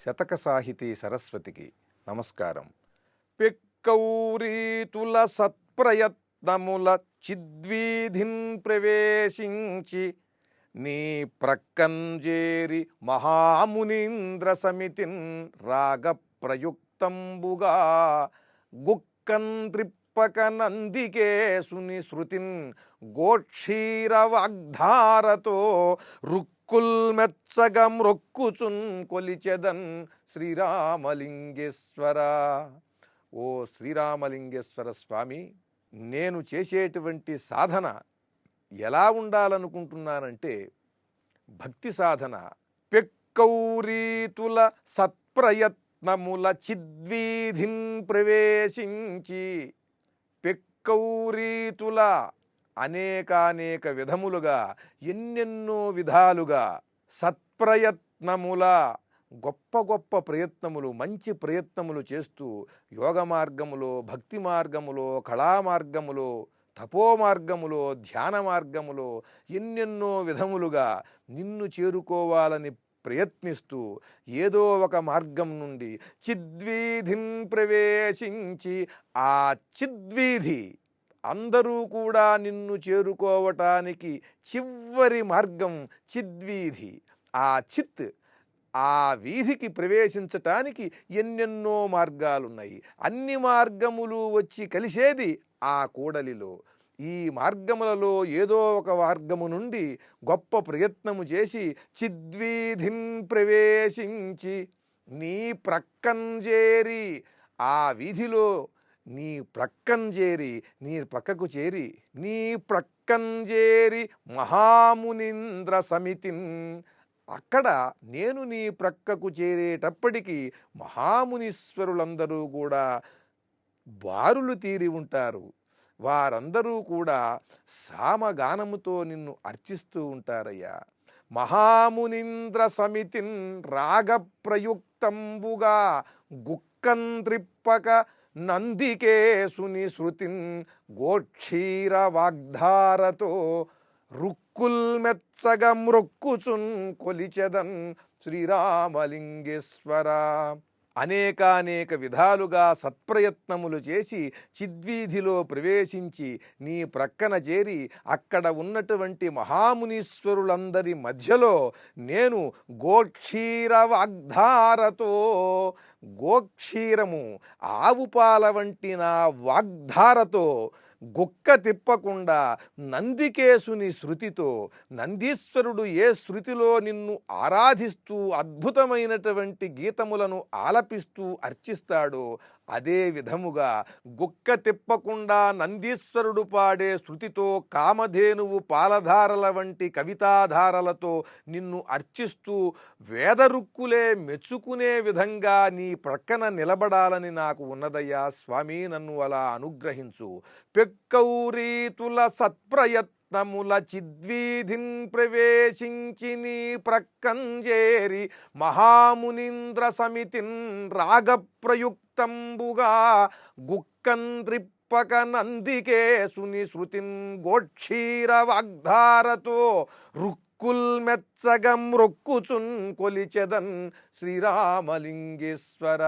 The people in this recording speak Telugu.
శతక సాహితీ సరస్వతికి నమస్కారం. పెక్కౌరీతుల సత్ప్రయత్నముల చిద్వీధిన్ ప్రవేశించి నీ ప్రక్కంజేరి మహామునీంద్ర సమితిన్ రాగ ప్రయుక్తంబుగా గుక్కన్ త్రిప్పక నందికేశుని శృతిన్ గోక్షీర వాగ్ధారతో రుక్ రుక్కుల్ రొక్కుచున్ కొలిచెదన్ శ్రీరామలింగేశ్వర. ఓ శ్రీరామలింగేశ్వర స్వామి నేను చేసేటువంటి సాధన ఎలా ఉండాలనుకుంటున్నానంటే భక్తి సాధన. పెక్కౌరీతుల సత్ప్రయత్నముల చిద్వీధిన్ ప్రవేశించి పెక్కౌరీతుల అనేకానేక విధములుగా ఎన్నెన్నో విధాలుగా సత్ప్రయత్నముల గొప్ప గొప్ప ప్రయత్నములు మంచి ప్రయత్నములు చేస్తూ యోగ మార్గములో భక్తి మార్గములో కళా మార్గములో తపో మార్గములో ధ్యాన మార్గములో ఎన్నెన్నో విధములుగా నిన్ను చేరుకోవాలని ప్రయత్నిస్తూ ఏదో ఒక మార్గం నుండి చిద్వీధిం ప్రవేశించి ఆ చిద్వీధి అందరూ కూడా నిన్ను చేరుకోవటానికి చివరి మార్గం చిద్వీధి. ఆ చిత్ ఆ వీధికి ప్రవేశించటానికి ఎన్నెన్నో మార్గాలున్నాయి. అన్ని మార్గములు వచ్చి కలిసేది ఆ కూడలిలో. ఈ మార్గములలో ఏదో ఒక మార్గము నుండి గొప్ప ప్రయత్నము చేసి చిద్వీధిన్ ప్రవేశించి నీ ప్రక్కన్ చేరి ఆ వీధిలో నీ ప్రక్కన చేరి నీ పక్కకు చేరి నీ ప్రక్కన్ చేరి మహామునింద్ర సమితిన్. అక్కడ నేను నీ ప్రక్కకు చేరేటప్పటికీ మహామునీశ్వరులందరూ కూడా బారులు తీరి ఉంటారు. వారందరూ కూడా సామగానముతో నిన్ను అర్చిస్తూ ఉంటారయ్యా. మహామునింద్ర సమితిన్ రాగ గుక్కం త్రిప్పక నందికేశుని శృతిన్ గోక్షీర వాగ్ధారతో రుక్కుల్ మెచ్చగ మ్రొక్కుచున్ కొలిచెదన్ శ్రీరామలింగేశ్వర. అనేకానేక విధాలుగా సత్ప్రయత్నములు చేసి చిద్వీధిలో ప్రవేశించి నీ ప్రక్కన చేరి అక్కడ ఉన్నటువంటి మహామునీశ్వరులందరి మధ్యలో నేను గోక్షీర వాగ్ధారతో గోక్షీరము ఆవు పాల వంటి నా వాగ్ధారతో గుక్క తిప్పకుండా నందికేశుని శృతితో నందీశ్వరుడు ఏ శృతిలో నిన్ను ఆరాధిస్తూ అద్భుతమైనటువంటి గీతములను ఆలపిస్తూ అర్చిస్తాడో అదే విధముగా గుక్క తిప్పకుండా నందీశ్వరుడు పాడే శృతితో కామధేనువు పాలధారల వంటి కవితాధారలతో నిన్ను అర్చిస్తూ వేదరుక్కులే మెచ్చుకునే విధంగా నీ ప్రక్కన నిలబడాలని నాకు ఉన్నదయ్యా స్వామి నన్ను అలా అనుగ్రహించు. పెక్కౌరీతుల రత్నముల చిద్వీధిన్ ప్రవేశించి నీ ప్రక్కంజేరి మహామునింద్ర సమితిన్ రాగప్రయుక్తంబుగా గుక్కన్ త్రిప్పక నందికేశుని శృతిన్ గోక్షీర వాగ్ధారతో రుక్కుల్ మెచ్చగం రొక్కుచున్ కొలిచెదన్ శ్రీరామలింగేశ్వర.